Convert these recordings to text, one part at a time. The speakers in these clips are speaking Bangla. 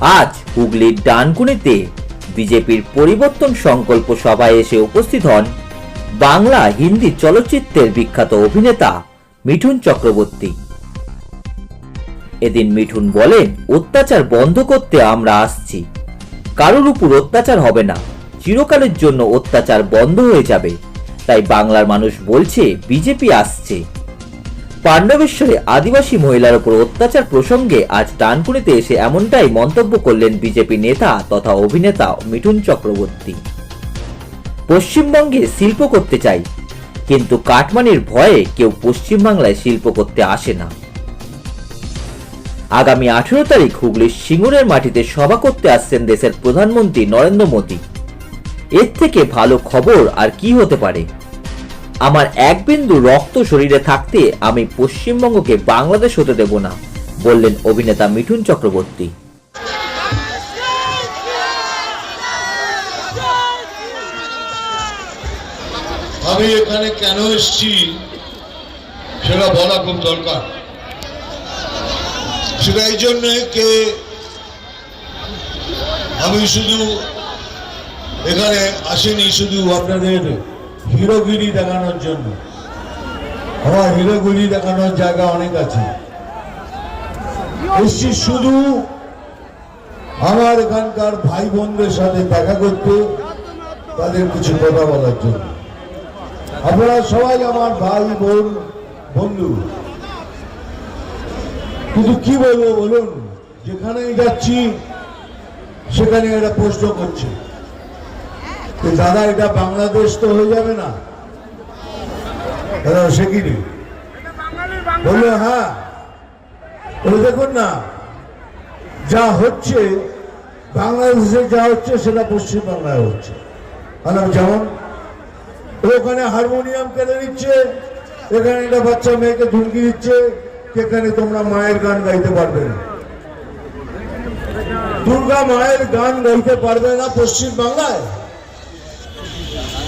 আজ হুগলির ডানকুনিতে বিজেপির পরিবর্তন সংকল্প সভায় এসে উপস্থিত হন বাংলা হিন্দি চলচ্চিত্রের বিখ্যাত অভিনেতা মিঠুন চক্রবর্তী। এদিন মিঠুন বলেন, অত্যাচার বন্ধ করতে আমরা আসছি। কারোর উপর অত্যাচার হবে না। চিরকালের জন্য অত্যাচার বন্ধ হয়ে যাবে। তাই বাংলার মানুষ বলছে, বিজেপি আসছে। পাণ্ডবেশ্বরে আদিবাসী মহিলার উপর অত্যাচার প্রসঙ্গে আজ ডানকুনিতে এসে এমনটাই মন্তব্য করলেন বিজেপি নেতা তথা অভিনেতা মিঠুন চক্রবর্তী। পশ্চিমবঙ্গে শিল্প করতে চাই, কিন্তু কাটমানির ভয়ে কেউ পশ্চিমবাংলায় শিল্প করতে আসে না। আগামী আঠেরো তারিখ হুগলির সিঙ্গুরের মাটিতে সভা করতে আসছেন দেশের প্রধানমন্ত্রী নরেন্দ্র মোদী। এর থেকে ভালো খবর আর কি হতে পারে? আমার এক বিন্দু রক্ত শরীরে থাকতে আমি পশ্চিমবঙ্গকে বাংলাদেশ হতে দেব না, বললেন অভিনেতা মিঠুন চক্রবর্তী। আমি এখানে কেন এসেছি সেটা বলা খুব দরকার। সেটা এই জন্যে কে আমি শুধু এখানে আসিনি, শুধু আপনাদের হিরোগিরি দেখানোর জন্য। আমার হিরোগিরি দেখানোর জায়গা অনেক আছে। এসছি শুধু আমার এখানকার ভাই বোনদের সাথে দেখা করতে, তাদের কিছু কথা বলার জন্য। আপনারা সবাই আমার ভাই বোন বন্ধু। কিন্তু কি বলব বলুন, যেখানেই যাচ্ছি, সেখানে এটা প্রশ্ন করছে। দাদা, এটা বাংলাদেশ তো হয়ে যাবে না। সে কি বলল হ্যাঁ। বলে, দেখুন না, যা হচ্ছে, বাংলাদেশে যা হচ্ছে, সেটা পশ্চিমবাংলায় হচ্ছে। মানে যেমন ওখানে হারমোনিয়াম কেড়ে নিচ্ছে এখানে একটা বাচ্চা মেয়েকে ধুমকি দিচ্ছে, এখানে তোমরা মায়ের গান গাইতে পারবে না। দুর্গা মায়ের গান গাইতে পারবে না পশ্চিম বাংলায়?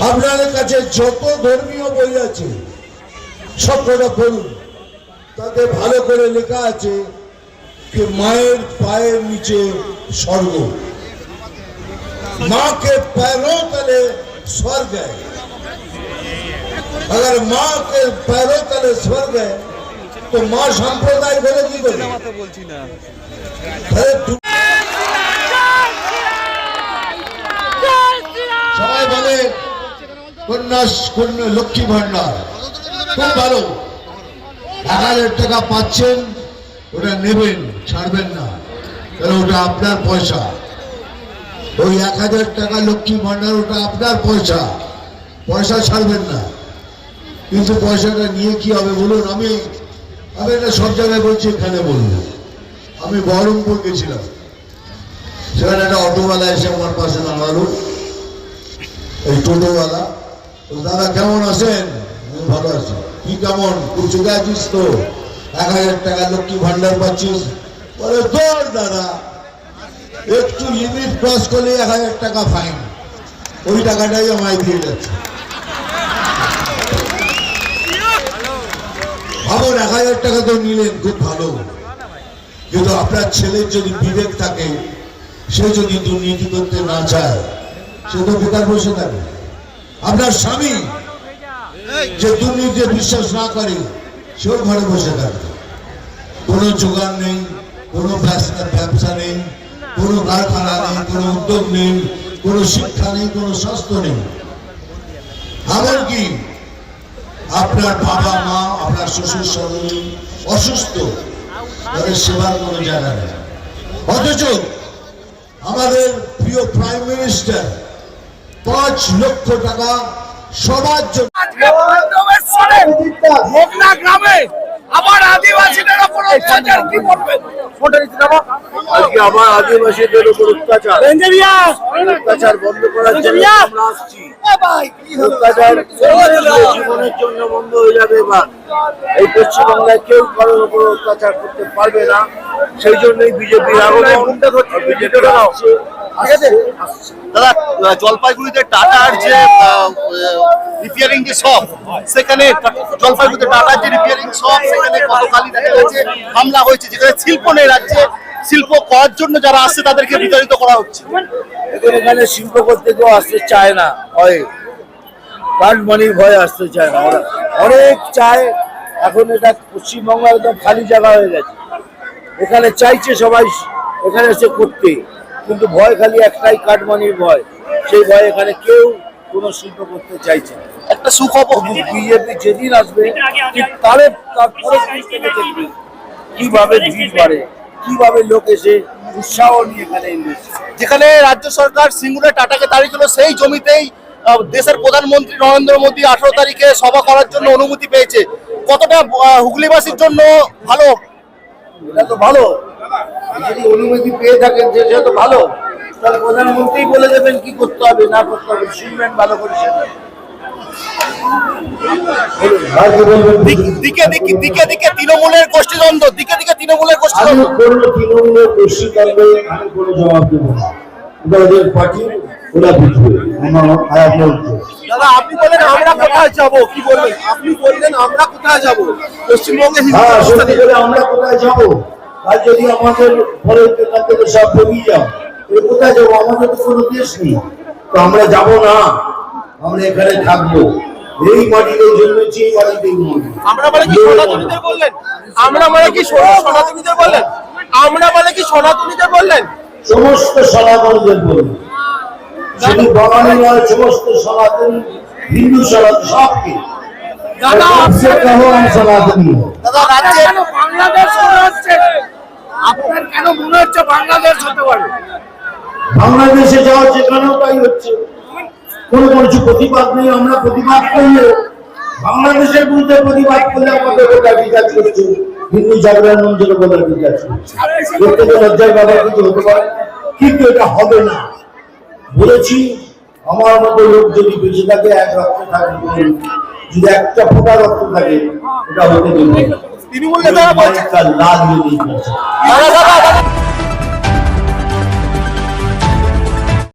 আপনাদের কাছে যত ধর্মীয় বই আছে সব কটা পড়ুন তাতে ভালো করে লেখা আছে যে মায়ের পায়ের নিচে স্বর্গ माँ के पैरों तले स्वर्ग है अगर माँ के पैरों तले स्वर्ग है तो माँ সাম্প্রদায়িক হলে কি করে বলছি না তাহলে দু- সবাই বলে কন্যা কন্যা লক্ষ্মী ভান্ডার। খুব ভালো। এক হাজার টাকা পাচ্ছেন, ওটা নেবেন, ছাড়বেন না। কারণ ওটা আপনার পয়সা। ওই এক হাজার টাকা লক্ষ্মী ভান্ডার, ওটা আপনার পয়সা। পয়সা ছাড়বেন না। কিন্তু পয়সাটা নিয়ে কি হবে বলুন? আমি আমি এটা সব জায়গায় বলছি, এখানে বলব আমি বহরমপুর গেছিলাম। সেখানে একটা অটোওয়ালা এসে আমার পাশে দাঁড়াল। এই টোটোওয়ালা তো দাদা কেমন আছেন? ভালো আছি। কি কেমন? আছিস তো? এক হাজার টাকা লক্ষ্মী ভান্ডার পাচ্ছিস? বলে তোর দাদা। একটু লিমিট ক্রস করলে এক হাজার টাকা ফাইন ওই টাকাটাই দিয়ে যাচ্ছে। ভাবুন, এক হাজার টাকা তো নিলেন, খুব ভালো। কিন্তু আপনার ছেলের যদি বিবেক থাকে, সে যদি দুর্নীতি করতে না চায়, সে তো বেকার বসে থাকে। আপনার স্বামী যে দুর্নীতি বিশ্বাস না করে, সেও ঘরে বসে থাকে কোনো জোগান নেই, কোনো ব্যবসা নেই, কোনো কারখানা নেই, কোনো উদ্যোগ নেই, কোনো শিক্ষা নেই, কোনো স্বাস্থ্য নেই। এমনকি আপনার বাবা মা, আপনার শ্বশুর শাশুড়ি অসুস্থ, তাদের সেবার কোনো জায়গা নেই। অথচ আমাদের প্রিয় প্রাইম মিনিস্টার পাঁচ লক্ষ টাকা সবার জন্য। গ্রামে আবার আদিবাসীদের ওপর অত্যাচার কি বলবেন আজকে আমার আদিবাসীদের উপর অত্যাচার। অত্যাচার বন্ধ করার জন্য আমরা আসছি। অত্যাচার জীবনের জন্য বন্ধ হয়ে যাবে এবার। এই পশ্চিমবাংলায় কেউ কারোর উপর অত্যাচার করতে পারবে না। সেই জন্যই বিজেপির আগমন। বিজেপি দাদা জলপাইগুড়িতে টাটার যে রিপেয়ারিং যে শপ সেখানে জলপাইগুড়িতে টাটার যে রিপেয়ারিং শপ সেখানে গতকালই দেখা গেছে হামলা হয়েছে যেখানে শিল্প নেই রাজ্যে। শিল্প করার জন্য যারা আসছে তাদেরকে বিতাড়িত করা হচ্ছে। এখন এখানে শিল্প করতে কেউ আসতে চায় না ভয়ে কার্ড মানির ভয়ে আসতে চায় না ওরা। অনেক চায় এখন এটা পশ্চিমবঙ্গ একদম খালি জায়গা হয়ে গেছে। এখানে চাইছে সবাই এখানে এসে করতে কিন্তু ভয় খালি একটাই কার্ড মানির ভয়। সেই ভয় এখানে কেউ কোনো শিল্প করতে চাইছে একটা সুখবর বিজেপি যেদিন আসবে ঠিক তাহলে তারপরে দেখবে কীভাবে ভিড় বাড়ে কীভাবে লোক এসে উৎসাহ নিয়ে এখানে যেখানে রাজ্য সরকার সিঙ্গুরে টাটাকে তাড়িয়েছিল সেই জমিতেই দেশের প্রধানমন্ত্রী নরেন্দ্র মোদী আঠারো তারিখে সভা করার জন্য অনুমতি পেয়েছে। কতটা হুগলিবাসীর জন্য ভালো? এটা তো ভালো। যদি অনুমতি পেয়ে থাকেন যে সেটা ভালো তাহলে প্রধানমন্ত্রী বলে দেবেন কি করতে হবে না করতে হবে শুনবেন ভালো করে সেটা দিক- দিকে দিকে দিকে দিকে তৃণমূলের গোষ্ঠীদ্বন্দ্ব দিকে দিকে তৃণমূলের গোষ্ঠীদ্বন্দ্ব। কোনো তৃণমূলের গোষ্ঠীদ্বন্দ্বে আমি কোনো জবাব দেবো না। ওদের পার্টি ওরা বুঝবে। আমার খারাপ বলছে দাদা আপনি বলেন আমরা কোথায় যাব? কি বলবেন আপনি বললেন আমরা কোথায় যাব? পশ্চিমবঙ্গে হ্যাঁ আমরা কোথায় যাব? আর যদি আমাদের পরে এখান থেকে সব বেরিয়ে যাও কোথায় যাব? আমাদের তো কোনো দেশ নেই। তো আমরা যাব না। আমরা এখানে থাকব। এই মাটিতে জন্মেছি এই মরবো আমরা মানে কি সনাতনীদের বললেন? আমরা মানে কি সনাতনীদের বললেন? আমরা মানে কি সনাতনীদের বললেন? সমস্ত সনাতনদের বলব শুধু বাঙালি নয় সমস্ত সনাতন হিন্দু সনাতন সবকে। দাদা সনাতনী। দাদা রাজ্যে বাংলাদেশ কেন মনে হচ্ছে বাংলাদেশ হতে পারে? বাংলাদেশে যাওয়া যেখানেও তাই হচ্ছে। কোনো কিছু প্রতিবাদ নেই, আমরা প্রতিবাদ করলে বাংলাদেশের বিরুদ্ধে প্রতিবাদ করলে আমাদের ওটা বিকাশ করছে হিন্দু জাগরণ মঞ্চের ওটা বিকাশ করছে থেকে লজ্জার ব্যাপার কিছু হতে পারে। কিন্তু এটা হবে না। বলেছি, আমার মতো লোক যদি বেঁচে থাকে, এক রক্ত থাকে। যদি একটা ফোটা রক্ত থাকে, এটা হতে দেবে। তৃণমূল নেতারা বলছে